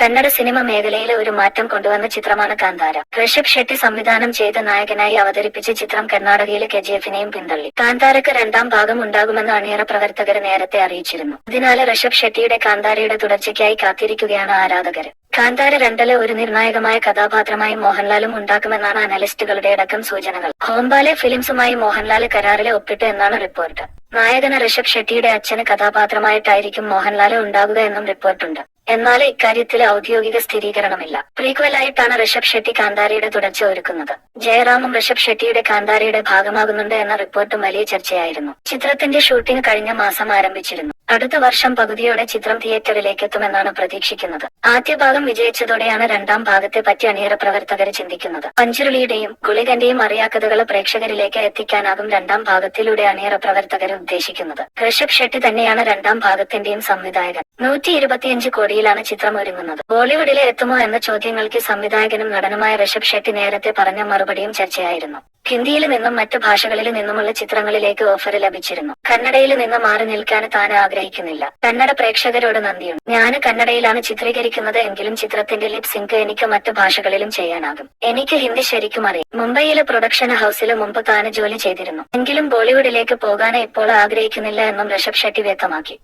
Kannada cinema മേഖലയിലെ ഒരു മാറ്റം കൊണ്ടുവന്ന ചിത്രമാണ് കാന്താര. ഋഷഭ് ഷെട്ടി സംവിധാനം ചെയ്ത നായകനായി അവതരിപ്പിച്ച ചിത്രം കർണാടകയിലെ കെ ജി എഫിനെയും പിന്തള്ളി. കാന്താരക്ക് രണ്ടാം ഭാഗം ഉണ്ടാകുമെന്ന് അണിയറ പ്രവർത്തകർ നേരത്തെ അറിയിച്ചിരുന്നു ഇതിനാല് ഋഷഭ് ഷെട്ടിയുടെ കാന്താരയുടെ തുടർച്ചയ്ക്കായി കാത്തിരിക്കുകയാണ് ആരാധകർ. കാന്താര രണ്ടിലെ ഒരു നിർണായകമായ കഥാപാത്രമായി മോഹൻലാലും ഉണ്ടാക്കുമെന്നാണ് അനലിസ്റ്റുകളുടെ അടക്കം സൂചനകൾ. ഹോംബാലെ ഫിലിംസുമായി മോഹൻലാൽ കരാറിൽ ഒപ്പിട്ടു എന്നാണ് റിപ്പോർട്ട്. നായകന് ഋഷഭ് ഷെട്ടിയുടെ അച്ഛന് കഥാപാത്രമായിട്ടായിരിക്കും മോഹൻലാൽ ഉണ്ടാകുക എന്നും റിപ്പോർട്ടുണ്ട്. എന്നാൽ ഇക്കാര്യത്തിൽ ഔദ്യോഗിക സ്ഥിരീകരണമില്ല. പ്രീക്വലായിട്ടാണ് ഋഷഭ് ഷെട്ടി കാന്താരയുടെ തുടർച്ച ഒരുക്കുന്നത്. ജയറാമും ഋഷഭ് ഷെട്ടിയുടെ കാന്താരയുടെ ഭാഗമാകുന്നുണ്ട് എന്ന റിപ്പോർട്ടും വലിയ ചർച്ചയായിരുന്നു. ചിത്രത്തിന്റെ ഷൂട്ടിംഗ് കഴിഞ്ഞ മാസം ആരംഭിച്ചിരുന്നു. അടുത്ത വർഷം പകുതിയോടെ ചിത്രം തിയേറ്ററിലേക്ക് എത്തുമെന്നാണ് പ്രതീക്ഷിക്കുന്നത്. ആദ്യ ഭാഗം വിജയിച്ചതോടെയാണ് രണ്ടാം ഭാഗത്തെ പറ്റി അണിയറ പ്രവർത്തകർ ചിന്തിക്കുന്നത്. പഞ്ചുരുളിയുടെയും ഗുളികന്റെയും അറിയാക്കഥകൾ പ്രേക്ഷകരിലേക്ക് എത്തിക്കാനാകും രണ്ടാം ഭാഗത്തിലൂടെ അണിയറ പ്രവർത്തകർ ഉദ്ദേശിക്കുന്നത്. ഋഷഭ് ഷെട്ടി തന്നെയാണ് രണ്ടാം ഭാഗത്തിന്റെയും സംവിധായകൻ. നൂറ്റി ഇരുപത്തിയഞ്ച് കോടിയിലാണ് ചിത്രം ഒരുങ്ങുന്നത്. ബോളിവുഡിലെ എത്തുമോ എന്ന ചോദ്യങ്ങൾക്ക് സംവിധായകനും നടനുമായ ഋഷഭ് ഷെട്ടി നേരത്തെ പറഞ്ഞ മറുപടിയും ചർച്ചയായിരുന്നു. ഹിന്ദിയിൽ നിന്നും മറ്റ് ഭാഷകളിൽ നിന്നുമുള്ള ചിത്രങ്ങളിലേക്ക് ഓഫർ ലഭിച്ചിരുന്നു. കന്നഡയിൽ നിന്ന് മാറി നിൽക്കാൻ താൻ ആഗ്രഹിക്കുന്നില്ല. കന്നഡ പ്രേക്ഷകരോട് നന്ദിയുണ്ട്. ഞാൻ കന്നഡയിലാണ് ചിത്രീകരിക്കുന്നത് എങ്കിലും ചിത്രത്തിന്റെ ലിപ് സിങ്ക് എനിക്ക് മറ്റ് ഭാഷകളിലും ചെയ്യാനാകും. എനിക്ക് ഹിന്ദി ശരിക്കും അറിയാം. മുംബൈയിലെ പ്രൊഡക്ഷൻ ഹൌസിൽ മുമ്പ് താൻ ജോലി ചെയ്തിരുന്നു. എങ്കിലും ബോളിവുഡിലേക്ക് പോകാൻ ഇപ്പോൾ ആഗ്രഹിക്കുന്നില്ല എന്നും ഋഷഭ് ഷെട്ടി വ്യക്തമാക്കി.